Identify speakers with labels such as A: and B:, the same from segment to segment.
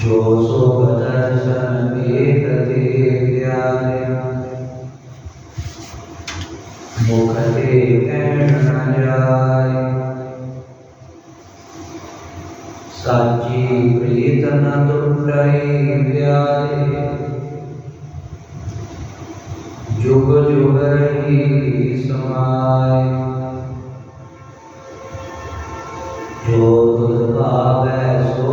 A: जो सो दर्शन देखते प्यारे मुखते न जाय साची प्रीत न तुम प्यारे जुग जुग रही समाय जो दुर्भाव सो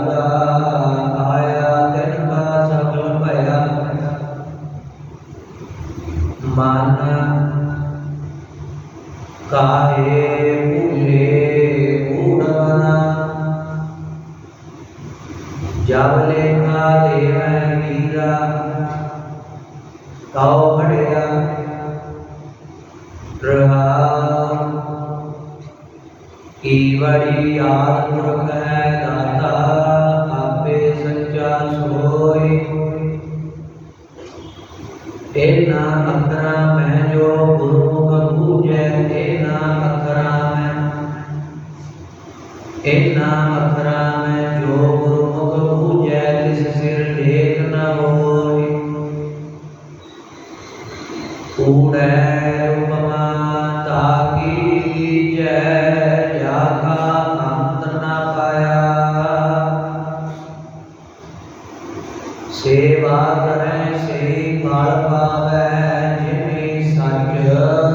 A: ईवड़ी आद पुरख है दाता, आपे सच्चा सोई। तेना अखरा मैं जो गुरुमुख पूजै, तेना अखरा मैं। तेना अखरा मैं जो ਸੇਵਾ ਕਰੈ ਸ੍ਰੀ ਫਲ ਪਾਵੈ ਜਿਨੀ ਸਚ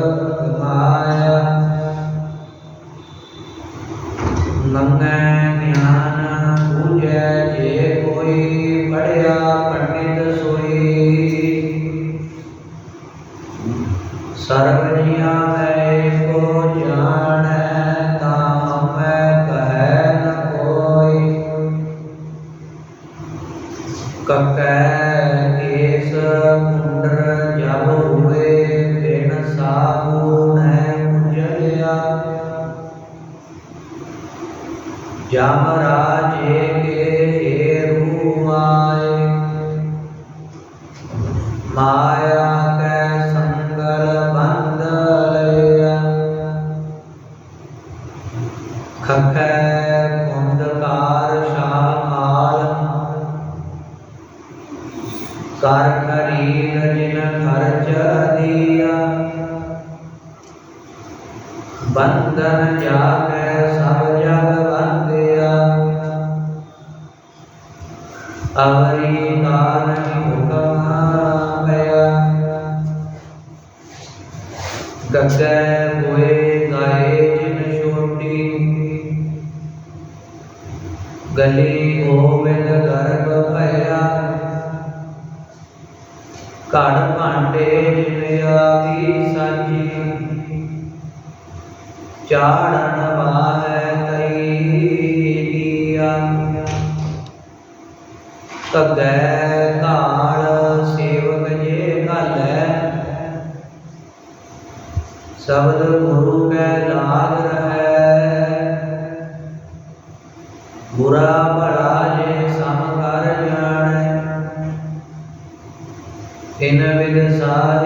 A: बंधन जाग सब जग बंदिया अवरी हुए गाए जिन छोटी गली गोविंद गर्भ भया भांडे जिन आदि ਚਾੜਨ ਵਾਹੈ ਤਈ ਦੀਆ। ਕਗੈ ਕਾਲ ਸੇਵਕ ਜੇ ਘਾਲੈ। ਸ਼ਬਦ ਗੁਰੂ ਕੈ ਲਾਗ ਰਹੈ। ਬੁਰਾ ਭਲਾ ਜੇ ਸਮ ਕਰ ਜਾਣੈ। ਇਨ ਵਿਦ ਸਾਹਿਬ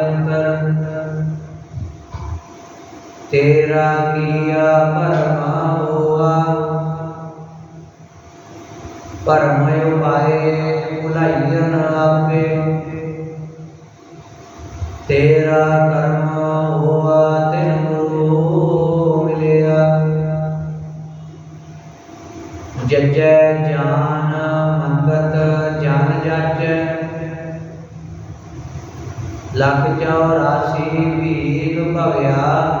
A: ਤੇਰਾ ਕੀਆ ਪਰਮਾ ਹੋਆ ਪਰਮ ਉਪਾਏ ਭੁਲਾਈਨ ਆਪੇ। ਤੇਰਾ ਕਰਮ ਹੋਆ, ਤਿਨ ਗੁਰੂ ਮਿਲਿਆ। ਜਜੈ ਜਾਨ ਮੰਗਤ ਜਨ ਜਚੈ। ਲੱਖ 84 ਵੀਰ ਭਵਿਆ।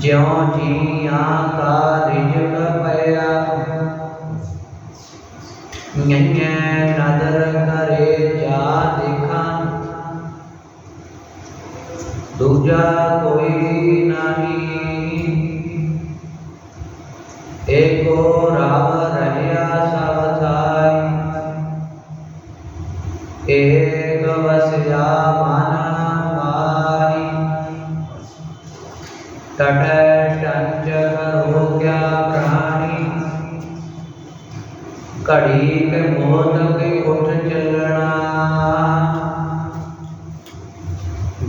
A: ज्यों जिया का रिजक पया नदर करे जा दिखा। दूजा कोई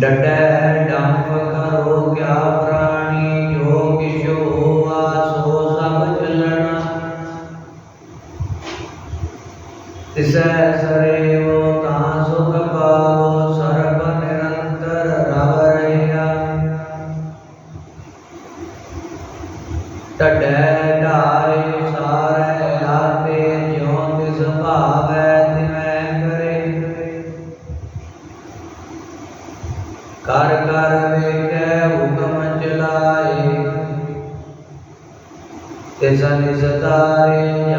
A: ਡਟੈ ਡੰਫ ਕਰੋ ਕਿਆ ਪ੍ਰਾਣੀ ਜੋ ਕਿਛੁ ਹੋਆ ਸੋ ਸਭ ਚੱਲਣਾ। ਤਿਸੈ ਸਰੇਵੋ ज़िदारे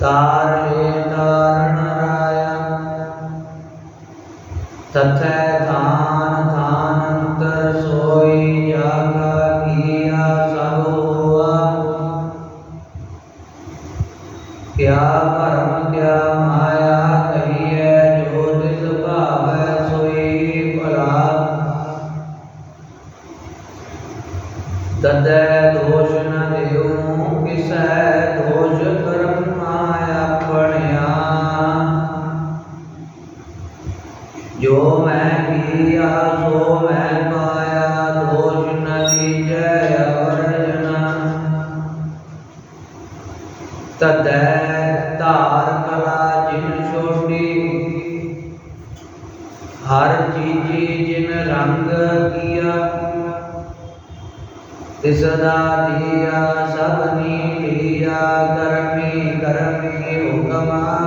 A: तारणराय तथ थान थानंतर सोई जागा किया सब हुआ क्या कर्म क्या माया कहिए ज्योतिष भाव सोई परा तद धार कला जिन छोटी, हर चीजी जिन रंग किया दिया, सबनी लिया, करमी करमी हुक्मा